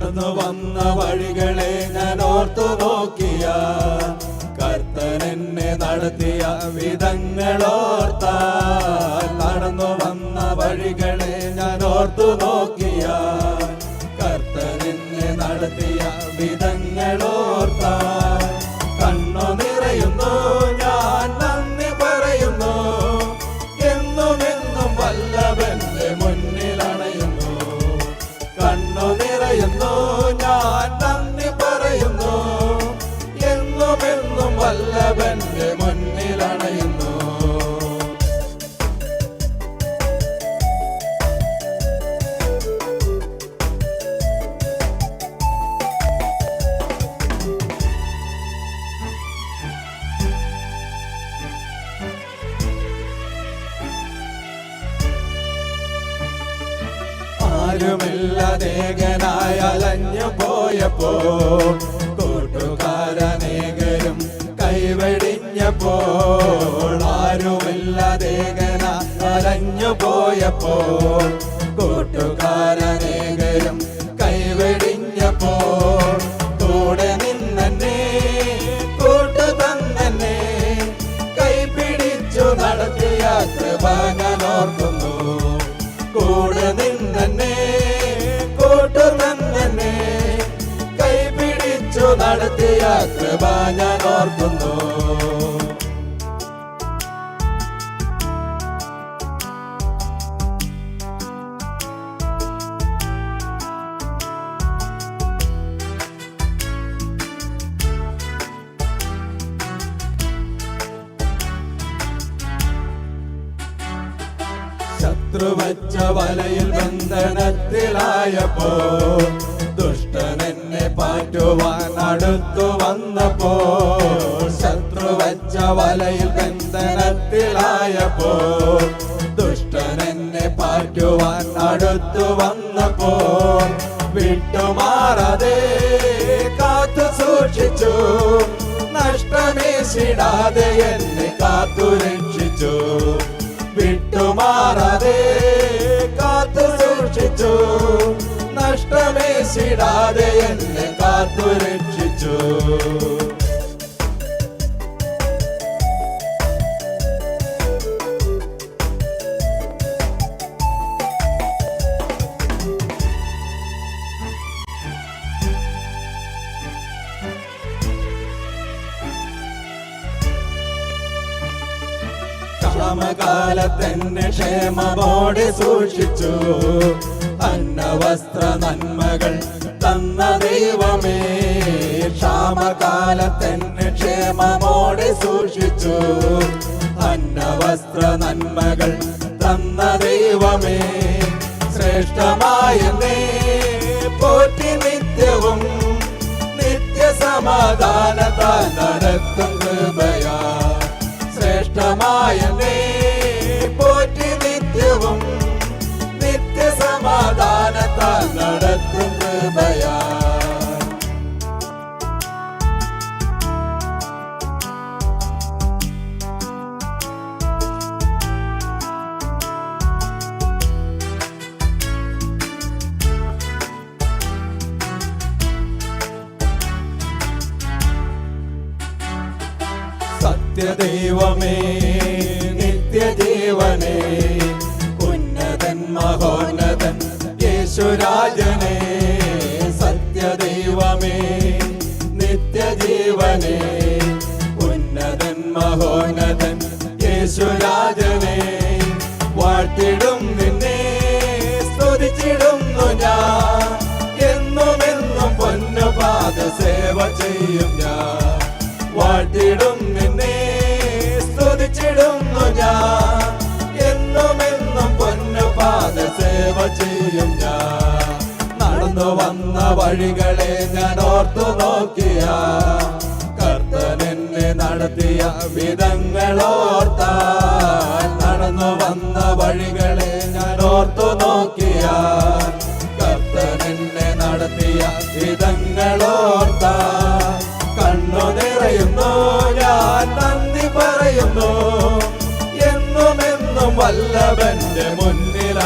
നടന്നു വന്ന വഴികളെ ഞാൻ ഓർത്തു നോക്കിയ. കർത്തൻ എന്നെ നടത്തിയ വിധങ്ങളോർത്ത. നടന്നു വന്ന വഴികളെ ഞാൻ ഓർത്തു നോക്കിയ. കർത്തൻ എന്നെ നടത്തിയ ആരുമില്ലതേകനായ അലഞ്ഞു പോയപ്പോ കൂട്ടുകാരനേകരും കൈവെടിഞ്ഞപ്പോൾ ആരുമില്ലതേകന അലഞ്ഞു പോയപ്പോ കൂട്ടുകാരനേകരും നടത്തിയ കൃപ ഞാൻ ഓർക്കുന്നു. ശത്രുവച്ച വലയിൽ ബന്ധനത്തിലായപ്പോ ദുഷ്ടനൻ പാറ്റുവാൻ അടുത്തു വന്നപ്പോ ശത്രു വച്ച വലയിൽ ബന്ധനത്തിലായപ്പോ ദുഷ്ടൻ എന്നെ പാറ്റുവാൻ അടുത്തു വന്നപ്പോ വിട്ടുമാറാതെ കാത്തു സൂക്ഷിച്ചു. നഷ്ടമേശിടാതെ എന്നെ കാത്തു രക്ഷിച്ചു. വിട്ടുമാറാതെ നഷ്ടമേശിടാതെ എന്നെ കാത്തു രക്ഷിച്ചു. ക്ഷാമകാലത്തെന്നെ ക്ഷേമമോടെ സൂക്ഷിച്ചു. അന്നവസ്ത്ര നന്മകൾ തന്ന ദൈവമേ. ക്ഷാമകാലത്തെന്നെ ക്ഷേമമോടെ സൂക്ഷിച്ചു. അന്നവസ്ത്ര നന്മകൾ തന്ന ദൈവമേ. ശ്രേഷ്ഠമായ പോറ്റി നിത്യവും നിത്യസമാധാനത്താൽ നടത്തും കൃപയാ. ശ്രേഷ്ഠമായ നീ സത്യദൈവമേ നിത്യജീവനേ ഉന്നതൻ മഹോന്നതൻ യേശുരാജനേ സത്യദൈവമേ നിത്യജീവനേ ഉന്നതൻ മഹോന്നതൻ യേശുരാജനേ വാഴ്ത്തിടും നിന്നെ സ്തുതിച്ചിടുന്നു ഞാൻ എന്നും എന്നും പൊന്നുപാത സേവ ചെയ്യും ഞാൻ. ഞാൻ നടന്നു വന്ന വഴികളെ ഞാൻ ഓർത്തു നോക്കിയ. കർത്തനെന്നെ നടത്തിയ വിധങ്ങളോർത്ത നടന്നു വന്ന വഴികളെ ഞാൻ ഓർത്തു നോക്കിയ. കർത്തനെന്നെ നടത്തിയ വിധങ്ങളോർത്ത കണ്ണു നിറയുന്നു ഞാൻ നന്ദി പറയുന്നു. എന്നും എന്നും വല്ലവന്റെ മുന്നിൽ